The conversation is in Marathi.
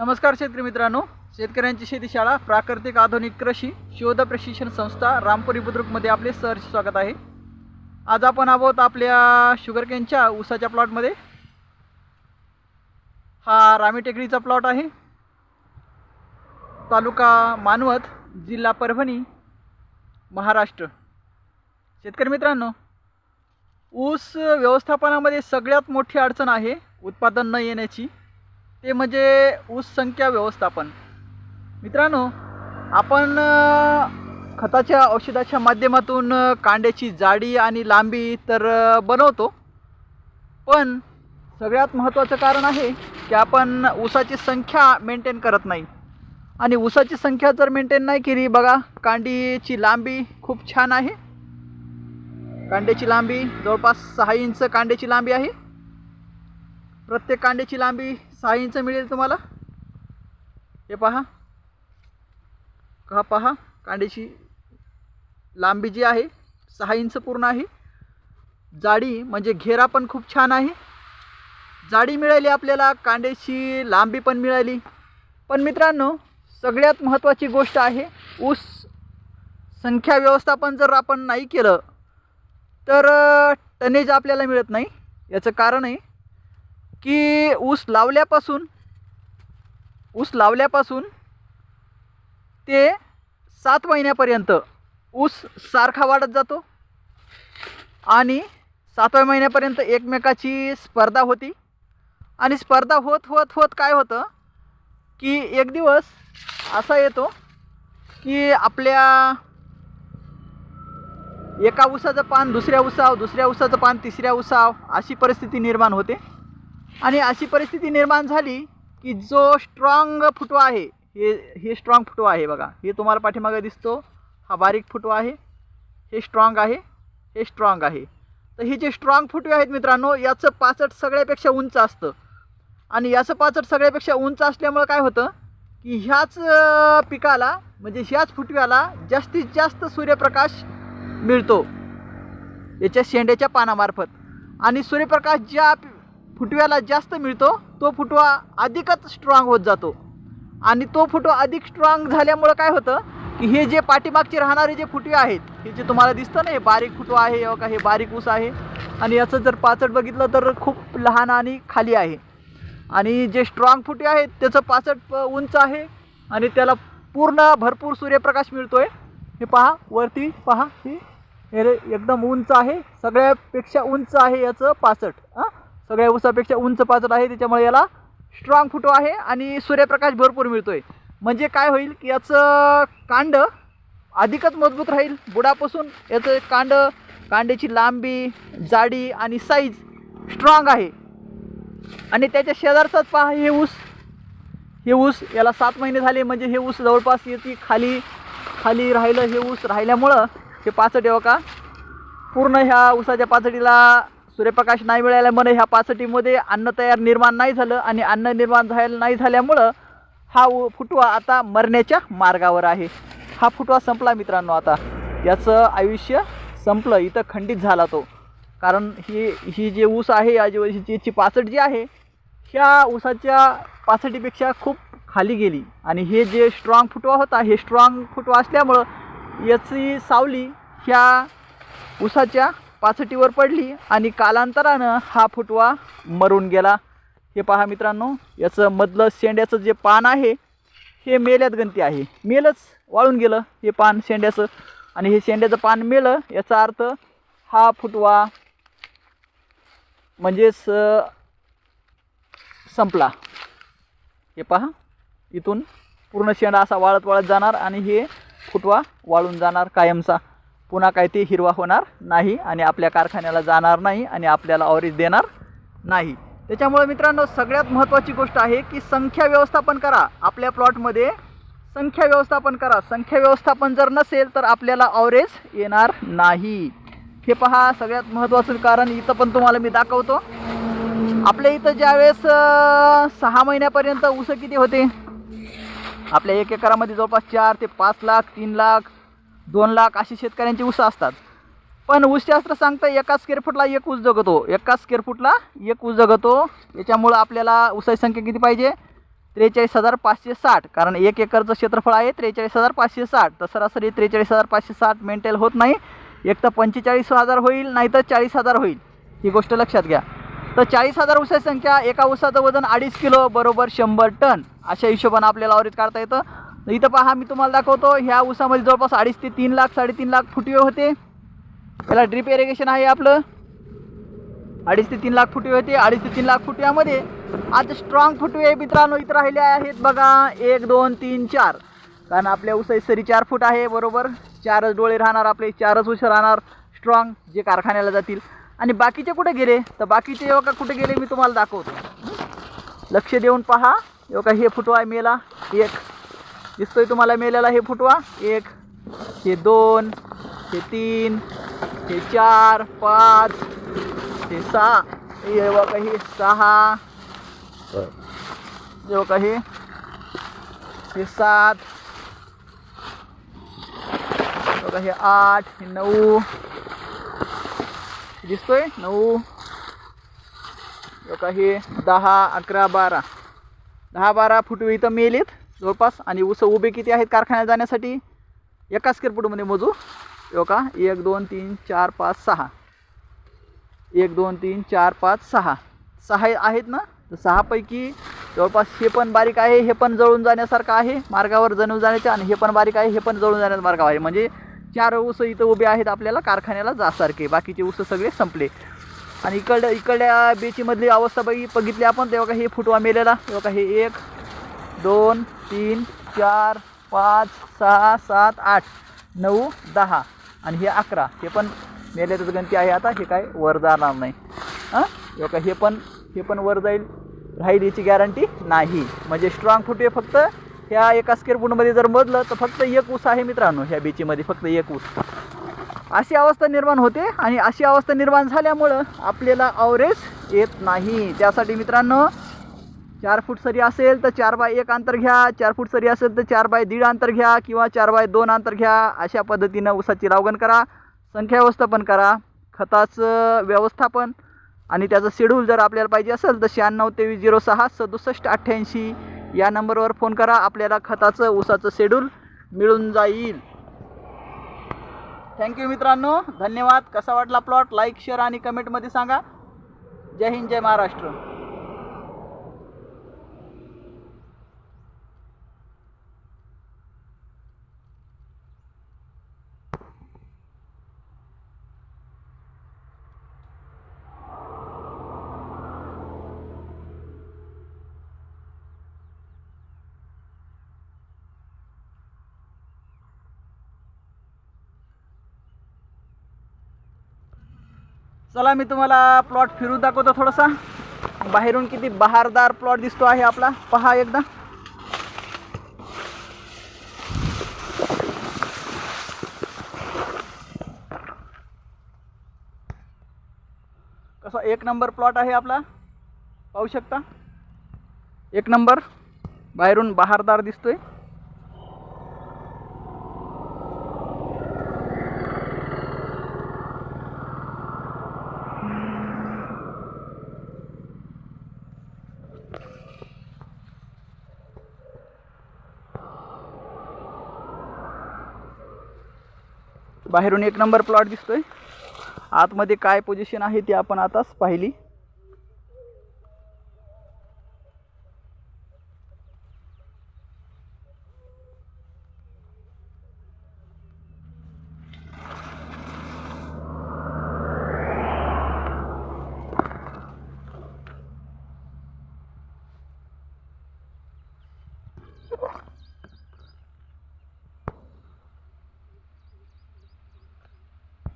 नमस्कार शेतकरी मित्रांनो. शेतकऱ्यांची शेतीशाळा प्राकृतिक आधुनिक कृषी शोध प्रशिक्षण संस्था रामपुरी बुद्रुकमध्ये आपले सहर्ष स्वागत आहे. आज आपण आहोत आपल्या शुगरकेनच्या ऊसाच्या प्लॉटमध्ये. हा रामी टेकडीचा प्लॉट आहे. तालुका मानवत जिल्हा परभणी महाराष्ट्र. शेतकरी मित्रांनो ऊस व्यवस्थापनामध्ये सगळ्यात मोठी अडचण आहे उत्पादन न येण्याची. ते म्हणजे ऊस संख्या व्यवस्थापन. मित्रांनो आपण खताच्या औषधाच्या माध्यमातून कांड्याची जाडी आणि लांबी तर बनवतो. पण सगळ्यात महत्त्वाचं कारण आहे की आपण ऊसाची संख्या मेंटेन करत नाही. आणि ऊसाची संख्या जर मेंटेन नाही केली बघा कांडीची लांबी खूप छान आहे. कांड्याची लांबी जवळपास सहा इंच कांड्याची लांबी आहे. प्रत्येक कांड्याची लांबी सहा इंच मिळेल तुम्हाला? हे पहा. का पहा कांड्याची लांबी जी आहे सहा इंच पूर्ण आहे. जाडी म्हणजे घेरा पण खूप छान आहे. जाडी मिळाली आपल्याला कांड्याची लांबी पण मिळाली. पण मित्रांनो सगळ्यात महत्त्वाची गोष्ट आहे ऊस संख्या व्यवस्थापन जर आपण नाही केलं तर टनेज आपल्याला मिळत नाही. याचं कारण आहे की ऊस लावल्यापासून ऊस लावल्यापासून ते सात महिन्यापर्यंत ऊस सारखा वाढत जातो आणि सातव्या महिन्यापर्यंत एकमेकाची स्पर्धा होती. आणि स्पर्धा होत होत होत काय होतं की एक दिवस असा येतो की आपल्या एका उसाचं पान दुसऱ्या उसाव दुसऱ्या उसाचं पान तिसऱ्या उसाव अशी परिस्थिती निर्माण होते. आणि अशी परिस्थिती निर्माण झाली की जो स्ट्रॉंग फुटवा आहे हे हे स्ट्रॉंग फुटवा आहे बघा. हे तुम्हाला पाठीमागे दिसतो. हा बारीक फुटवा आहे. हे स्ट्रॉंग आहे. हे स्ट्रॉंग आहे. तर हे जे स्ट्रॉंग फुटवे आहेत मित्रांनो याचं पाचट सगळ्यापेक्षा उंच असतं. आणि याचं पाचट सगळ्यापेक्षा उंच असल्यामुळं काय होतं? की ह्याच पिकाला म्हणजे ह्याच फुटव्याला जास्तीत जास्त सूर्यप्रकाश मिळतो. याच्या शेंड्याच्या पानामार्फत. आणि सूर्यप्रकाश ज्या फुटव्याला जास्त मिळतो तो फुटवा अधिकच स्ट्रॉंग होत जातो. आणि तो फुटवा अधिक स्ट्रॉंग झाल्यामुळं काय होतं की हे जे पाठीमागचे राहणारे जे फुटवे आहेत हे जे तुम्हाला दिसतं ना हे बारीक फुटवा आहे का हे बारीक ऊस आहे. आणि याचं जर पाचट बघितलं तर खूप लहान आणि खाली आहे. आणि जे स्ट्रॉंग फुटे आहेत त्याचं पाचट उंच आहे. आणि त्याला पूर्ण भरपूर सूर्यप्रकाश मिळतो आहे हे पहा वरती पहा हे एकदम उंच आहे. सगळ्यापेक्षा उंच आहे याचं पाचट हां. सगळ्या ऊसापेक्षा उंच पाचट आहे त्याच्यामुळे याला स्ट्रॉंग फुटो आहे आणि सूर्यप्रकाश भरपूर मिळतो आहे म्हणजे काय होईल की याचं कांड अधिकच मजबूत राहील. बुडापासून याचं कांड कांड्याची लांबी जाडी आणि साईज स्ट्रॉंग आहे. आणि त्याच्या शेजारचाच पहा हे ऊस. हे ऊस याला सात महिने झाले म्हणजे हे ऊस जवळपास येते खाली खाली राहिलं. हे ऊस राहिल्यामुळं हे पाचट आहे का पूर्ण ह्या ऊसाच्या पाचडीला सूर्यप्रकाश नाही मिळाल्यामुळे ह्या पासटीमध्ये अन्न तयार निर्माण नाही झालं आणि अन्न निर्माण झालं नाही झाल्यामुळं हा उ- फुटवा आता मरण्याच्या मार्गावर आहे. हा फुटवा संपला मित्रांनो आता. याचं आयुष्य संपलं इथं खंडित झाला तो. कारण ही ही जे ऊस आहे या जी याची पाचट जी आहे ह्या ऊसाच्या पाचटीपेक्षा खूप खाली गेली. आणि हे जे स्ट्रॉंग फुटवा होता हे स्ट्रॉंग फुटवा असल्यामुळं याची सावली ह्या ऊसाच्या पाचटीवर पडली आणि कालांतरानं हा फुटवा मरून गेला. हे पहा मित्रांनो याचं मधलं शेंड्याचं जे पान आहे हे मेल्यात गंती आहे. मेलच वाळून गेलं हे पान शेंड्याचं. आणि हे शेंड्याचं पान मेलं याचा अर्थ हा फुटवा म्हणजेच संपला. हे पहा इथून पूर्ण शेंडा असा वाळत वाळत जाणार आणि हे फुटवा वाळून जाणार कायमचा. पुन्हा काय ते हिरवा होणार नाही आणि आपल्या कारखान्याला जाणार नाही आणि आपल्याला ऑरेज देणार नाही. त्याच्यामुळे मित्रांनो सगळ्यात महत्त्वाची गोष्ट आहे की संख्या व्यवस्थापन करा. आपल्या प्लॉटमध्ये संख्या व्यवस्थापन करा. संख्या व्यवस्थापन जर नसेल तर आपल्याला ऑवरेज येणार नाही. हे पहा सगळ्यात महत्त्वाचं कारण इथं पण तुम्हाला मी दाखवतो. आपल्या इथं ज्यावेळेस सहा महिन्यापर्यंत ऊस किती होते? आपल्या एक एकरामध्ये जवळपास चार ते पाच लाख तीन लाख दोन लाख असे शेतकऱ्यांची ऊस असतात. पण ऊसशास्त्र सांगतं एका स्क्वेअर फूटला एक ऊस जगतो. एका स्क्वेअर फूटला एक ऊस जगतो. याच्यामुळं आपल्याला ऊसाची संख्या किती पाहिजे? त्रेचाळीस हजार पाचशे साठ. कारण एक एकरचं क्षेत्रफळ आहे त्रेचाळीस हजार पाचशे साठ. तर सरासरी त्रेचाळीस हजार पाचशे साठ मेंटेल होत नाही. एक तर पंचेचाळीस हजार होईल नाही तर चाळीस हजार होईल. ही गोष्ट लक्षात घ्या. तर चाळीस हजार ऊसाची संख्या एका ऊसाचं वजन अडीच किलो बरोबर शंभर टन. अशा हिशोबानं आपल्याला औरीत काढता येतं. इथं पहा मी तुम्हाला दाखवतो ह्या ऊसामध्ये जवळपास अडीच ते तीन लाख साडेतीन लाख फुटवे होते. याला ड्रीप इरिगेशन आहे आपलं. अडीच ते तीन लाख फुटवे होते अडीच ते तीन लाख फुटव्यामध्ये आता स्ट्रॉंग फुटवे मित्रांनो इथं राहिले आहेत बघा एक दोन तीन चार. कारण आपल्या उसाची सरी चार फूट आहे बरोबर? चारच डोळे राहणार आपले चारच उस राहणार स्ट्रॉंग जे कारखान्याला जातील. आणि बाकीचे कुठे गेले? तर बाकीचे योगा कुठे गेले मी तुम्हाला दाखवतो. लक्ष देऊन पहा योगा हे फुटवा आहे मेला एक. दिसतोय तुम्हाला मेलेला हे फुटवा? एक हे दोन हे तीन हे चार पाच हे सहा. हे बघा हे सहा हे बघा हे हे सात हे बघा हे आठ हे नऊ. दिसतोय? नऊ. बघा हे दहा अकरा बारा. दहा बारा फुटवे इथं मेलेत. जवळपास. आणि ऊस उभे किती आहेत कारखान्यात जाण्यासाठी? एका स्क्वेअर फूटमध्ये मोजू. हो का एक दोन तीन चार पाच सहा. एक दोन तीन चार पाच सहा. सहा आहेत ना? तर सहापैकी जवळपास हे पण बारीक आहे हे पण जळून जाण्यासारखं आहे मार्गावर जणू जाण्याच्या आणि हे पण बारीक आहे हे पण जळून जाण्याचा मार्ग आहे. म्हणजे चार ऊस इथं उभे आहेत आपल्याला कारखान्याला जासारखे. बाकीचे ऊस सगळे संपले. आणि इकडल्या इकडल्या बेचीमधली अवस्था बघी बघितली आपण तेव्हा का हे फुटवा मेलेला. तेव्हा का हे एक दोन तीन चार पाच सहा सात आठ नऊ दहा. आणि हे अकरा. हे पण मेल्यातच गणती आहे आता. हे काय वर जाणार नाही. हां? हे का हे पण हे पण वर जाईल. राहील याची गॅरंटी नाही. म्हणजे स्ट्रॉंग फुटवे फक्त. ह्या एका स्केअर जर मोजलं तर फक्त एक ऊस आहे मित्रांनो ह्या बीचीमध्ये फक्त एक ऊस. अशी अवस्था निर्माण होते आणि अशी अवस्था निर्माण झाल्यामुळं आपल्याला अवरेज येत नाही. त्यासाठी मित्रांनो चार फूट सरी असेल तर चार बाय एक अंतर घ्या. चार फूट सरी असेल तर चार बाय दीड अंतर घ्या किंवा चार बाय दोन अंतर घ्या. अशा पद्धतीनं ऊसाची लावगण करा. संख्या व्यवस्थापन करा. खताचं व्यवस्थापन आणि त्याचं शेड्यूल जर आपल्याला पाहिजे असेल तर शहाण्णव तेवीस झिरो सहा सदुसष्ट अठ्ठ्याऐंशी या नंबरवर फोन करा. आपल्याला खताचं ऊसाचं शेड्यूल मिळून जाईल. थँक्यू मित्रांनो. धन्यवाद. कसा वाटला प्लॉट लाईक शेअर आणि कमेंटमध्ये सांगा. जय हिंद जय महाराष्ट्र. चला मी तुम्हाला प्लॉट फिरून दाखवतो थोडासा. बाहेरून किती बहारदार प्लॉट दिसतो आहे आपला. पहा एकदा. कसा एक नंबर प्लॉट आहे आपला. पाहू शकता? एक नंबर. बाहेरून बहारदार दिसतोय. बाहेरून एक नंबर प्लॉट दिसतोय. आतमध्ये काय पोझिशन आहे ती आपण आताच पाहिली.